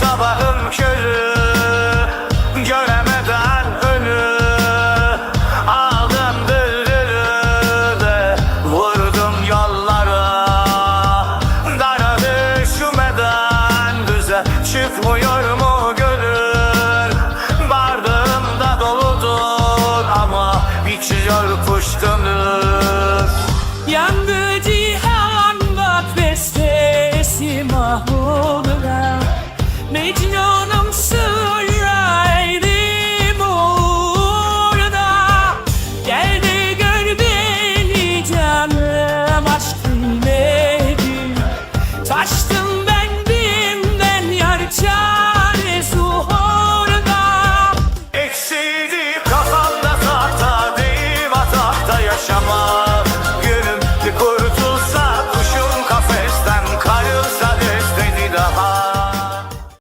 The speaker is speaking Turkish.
Sabahın körü Göremeden önü. Aldım bülbülü de Vurdum yollara. Dara düşmeden düze Çıkmıyor mu gönül? Bardağımda doludur Ama biçiyor kuş gönül. Yandı cihan bak bestesi Mei.